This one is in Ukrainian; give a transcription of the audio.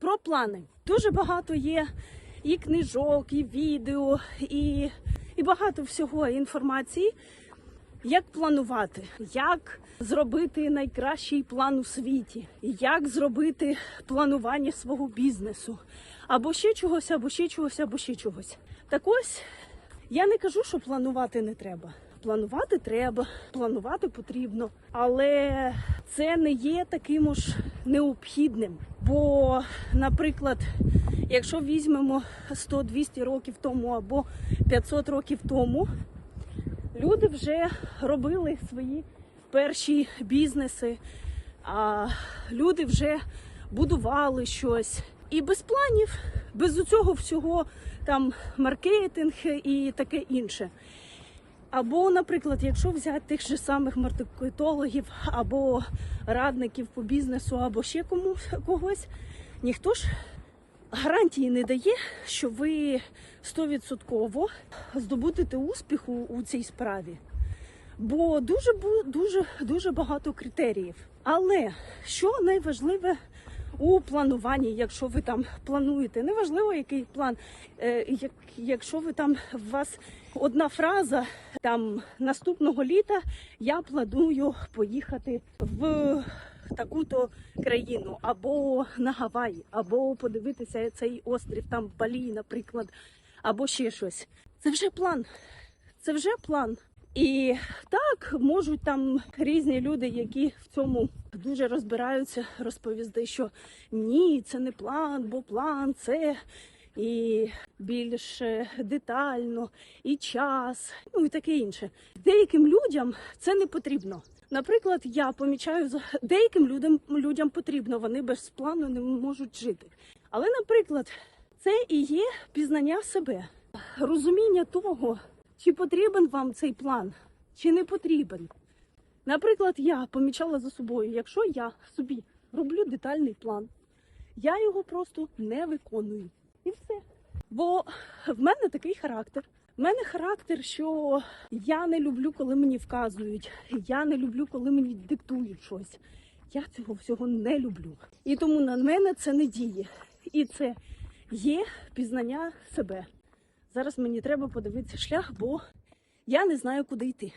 про плани. Дуже багато є і книжок, і відео, і, і багато всього інформації. Як планувати, як зробити найкращий план у світі, як зробити планування свого бізнесу, або ще чогось, або ще чогось, або ще чогось. Так ось я не кажу, що планувати не треба. Планувати треба, планувати потрібно, але це не є таким уж необхідним. Бо, наприклад, якщо візьмемо 100-200 років тому або 500 років тому, люди вже робили свої перші бізнеси, а люди вже будували щось. І без планів, без цього всього там маркетинг і таке інше. Або, наприклад, якщо взяти тих же самих маркетологів або радників по бізнесу, або ще комусь когось, ніхто ж гарантії не дає, що ви 100% здобудете успіху у цій справі. Бо дуже дуже дуже багато критеріїв. Але що найважливе у плануванні, якщо ви там плануєте, неважливо який план, е, як, якщо ви там у вас одна фраза там наступного літа я планую поїхати в таку-то країну, або на Гаваї, або подивитися цей острів, там Балі, наприклад, або ще щось. Це вже план. Це вже план. І так можуть там різні люди, які в цьому дуже розбираються, розповісти, що ні, це не план, бо план це і більш детально, і час, ну і таке інше. Деяким людям це не потрібно. Наприклад, я помічаю деяким людям людям потрібно, вони без плану не можуть жити. Але, наприклад, це і є пізнання себе, розуміння того, чи потрібен вам цей план, чи не потрібен. Наприклад, я помічала за собою, якщо я собі роблю детальний план, я його просто не виконую. І все. Бо в мене такий характер. В мене характер, що я не люблю, коли мені вказують. Я не люблю, коли мені диктують щось. Я цього всього не люблю. І тому на мене це не діє. І це є пізнання себе. Зараз мені треба подивитися шлях, бо я не знаю, куди йти.